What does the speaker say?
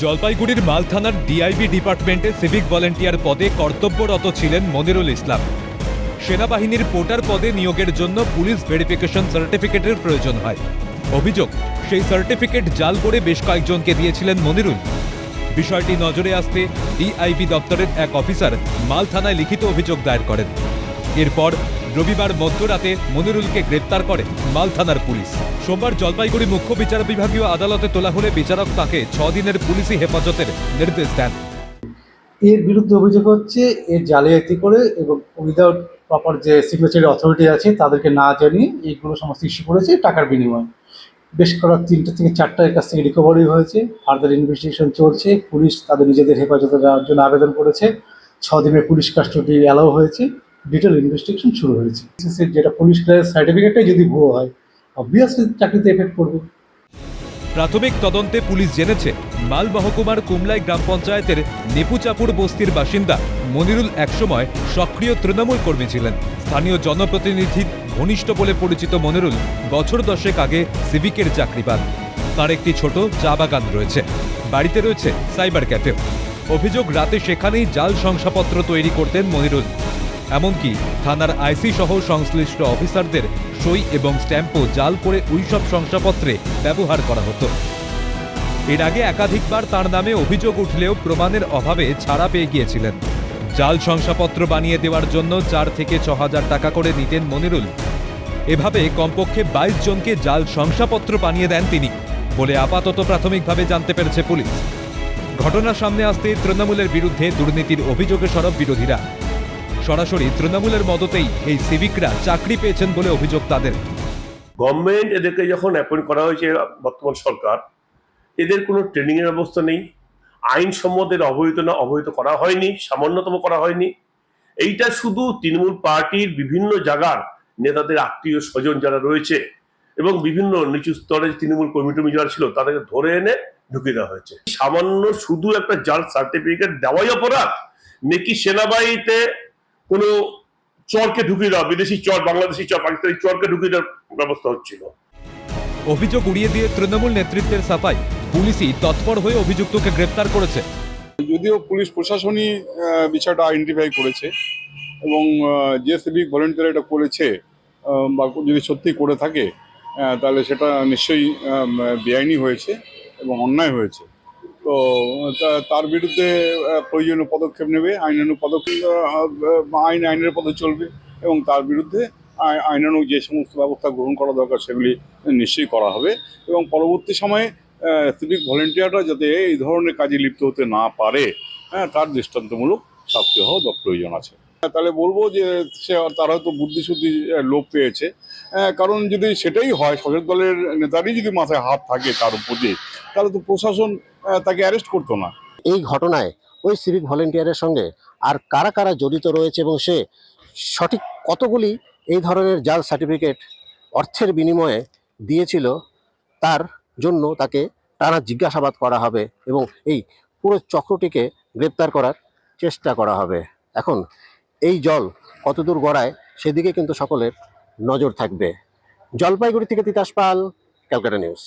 জলপাইগুড়ির মাল থানার ডিআইবি ডিপার্টমেন্টে সিভিক ভলেন্টিয়ার পদে কর্তব্যরত ছিলেন মনিরুল ইসলাম। সেনাবাহিনীর পোর্টার পদে নিয়োগের জন্য পুলিশ ভেরিফিকেশন সার্টিফিকেটের প্রয়োজন হয়। অভিযোগ, সেই সার্টিফিকেট জাল করে বেশ কয়েকজনকে দিয়েছিলেন মনিরুল। বিষয়টি নজরে আসতে ডিআইবি দপ্তরের এক অফিসার মাল থানায় লিখিত অভিযোগ দায়ের করেন। এরপর রবিবার মধ্যরাতে মনিরুলকে গ্রেপ্তার করে মাল থানার পুলিশ। সোমবার জলপাইগুড়ি মুখ্য বিচার বিভাগীয় আদালতে তোলা হলে বিচারক তাকে ছ দিনের পুলিশি হেফাজতের নির্দেশ দেন। এর বিরুদ্ধে অভিযোগ হচ্ছে, এর জালিয়াতি করে এবং উইদাউট প্রপার যে সিগনেচারি অথরিটি আছে, তাদেরকে না জানিয়ে এইগুলো সমস্ত ইস্যু করেছে টাকার বিনিময়ে। বেশ করা তিনটে থেকে চারটার কাছ থেকে রিকভারি হয়েছে ফার্দার ইনভেস্টিগেশন চলছে, পুলিশ তাদের নিজেদের হেফাজতে দেওয়ার জন্য আবেদন করেছে, ছ দিনের পুলিশ কাস্টডি অ্যালাউ হয়েছে। ডিটেল ইনভেস্টিগেশন শুরু হয়েছে। যেটা পুলিশ ক্লিয়ার সার্টিফিকেটটাই যদি ভুয়ো হয় অবভিয়াসলি চাকরিতে এফেক্ট করবে প্রাথমিক তদন্তে পুলিশ জেনেছে মাল মহকুমার কুমলাই গ্রাম পঞ্চায়েতের নেপুচাপুর বস্তির বাসিন্দা মনিরুল একসময় সক্রিয় তৃণমূল কর্মী ছিলেন। স্থানীয় জনপ্রতিনিধির ঘনিষ্ঠ বলে পরিচিত মনিরুল বছর দশেক আগে সিভিকের চাকরি পান। তার একটি ছোট চা বাগান রয়েছে। বাড়িতে রয়েছে সাইবার ক্যাফেও। অভিযোগ রাতে সেখানেই জাল শংসাপত্র তৈরি করতেন মনিরুল। এমনকি থানার আইসি সহ সংশ্লিষ্ট অফিসারদের সই এবং স্ট্যাম্পও জাল করে ওইসব শংসাপত্রে ব্যবহার করা হতো। এর আগে একাধিকবার তার নামে অভিযোগ উঠলেও প্রমাণের অভাবে ছাড়া পেয়ে গিয়েছিলেন। জাল শংসাপত্র বানিয়ে দেওয়ার জন্য চার থেকে ছ হাজার টাকা করে নিতেন মনিরুল। এভাবে কমপক্ষে বাইশ জনকে জাল শংসাপত্র বানিয়ে দেন তিনি, বলে আপাতত প্রাথমিকভাবে জানতে পেরেছে পুলিশ। ঘটনা সামনে আসতে তৃণমূলের বিরুদ্ধে দুর্নীতির অভিযোগে সরব বিরোধীরা। সরাসরি তৃণমূলের মদতেই এই সিভিকরা চাকরি পেয়েছেন বলে অভিযোগ তাদের। গভর্নমেন্ট এদেরকে যখন অ্যাপয়েন্ট করা হয়েছে বর্তমান সরকার, এদের কোনো ট্রেনিং এর ব্যবস্থা নেই। আইন সম্মতের অবহিত না, অবহিত করা হয়নি, সামান্যতম করা হয়নি। এইটা শুধু তৃণমূল পার্টির বিভিন্ন জায়গার নেতাদের আত্মীয় স্বজন যারা রয়েছে এবং বিভিন্ন নিচু স্তরে তৃণমূল কমিটি যারা ছিল, তাদেরকে ধরে এনে ঢুকিয়ে দেওয়া হয়েছে। সামান্য শুধু একটা জাল সার্টিফিকেট দেওয়াই অপরাধ, নাকি সেনাবাহিনীতে কোনো চরকে ঢুকিয়ে দেওয়া বিদেশি চর বাংলাদেশি চর পাকিস্তানি চরকে ঢুকিয়ে দেওয়ার ব্যবস্থা হচ্ছিল। অভিযোগ উড়িয়ে দিয়ে তৃণমূল নেতৃত্বের সাফাই পুলিশই তৎপর হয়ে অভিযুক্তকে গ্রেপ্তার করেছে। যদিও পুলিশ প্রশাসনই বিষয়টা আইডেন্টিফাই করেছে এবং যে সিভিক ভলেন্টিয়ার এটা করেছে বা যদি সত্যি করে থাকে তাহলে সেটা নিশ্চয়ই বেআইনি হয়েছে এবং অন্যায় হয়েছে। তো তার বিরুদ্ধে প্রয়োজনীয় পদক্ষেপ নেবে, আইনানুগ পদক্ষেপ আইন, আইনের পথে চলবে এবং তার বিরুদ্ধে আই- আইনানুগ যে সমস্ত ব্যবস্থা গ্রহণ করা দরকার সেগুলি নিশ্চয়ই করা হবে এবং পরবর্তী সময়ে সিভিক ভলেন্টিয়াররা যাতে এই ধরনের কাজে লিপ্ত হতে না পারে হ্যাঁ তার দৃষ্টান্তমূলক শাস্তি হওয়া প্রয়োজন আছে। তাহলে বলব যে, সে, তারা হয়তো বুদ্ধিশুদ্ধি লোপ পেয়েছে কারণ যদি সেটাই হয় শাসক দলের নেতারই যদি মাথায় হাত থাকে তার উপর তাহলে তো প্রশাসন তাকে অ্যারেস্ট করতো না। এই ঘটনায় ওই সিভিক ভলেন্টিয়ারের সঙ্গে আর কারা কারা জড়িত রয়েছে এবং সে সঠিক কতগুলি এই ধরনের জাল সার্টিফিকেট অর্থের বিনিময়ে দিয়েছিল তার জন্য তাকে টানা জিজ্ঞাসাবাদ করা হবে এবং এই পুরো চক্রটিকে গ্রেপ্তার করার চেষ্টা করা হবে। এখন এই জল কতদূর গড়ায়, সেদিকে কিন্তু সকলের নজর থাকবে। জলপাইগুড়ি থেকে তিতাস পাল ক্যালকাটা নিউজ।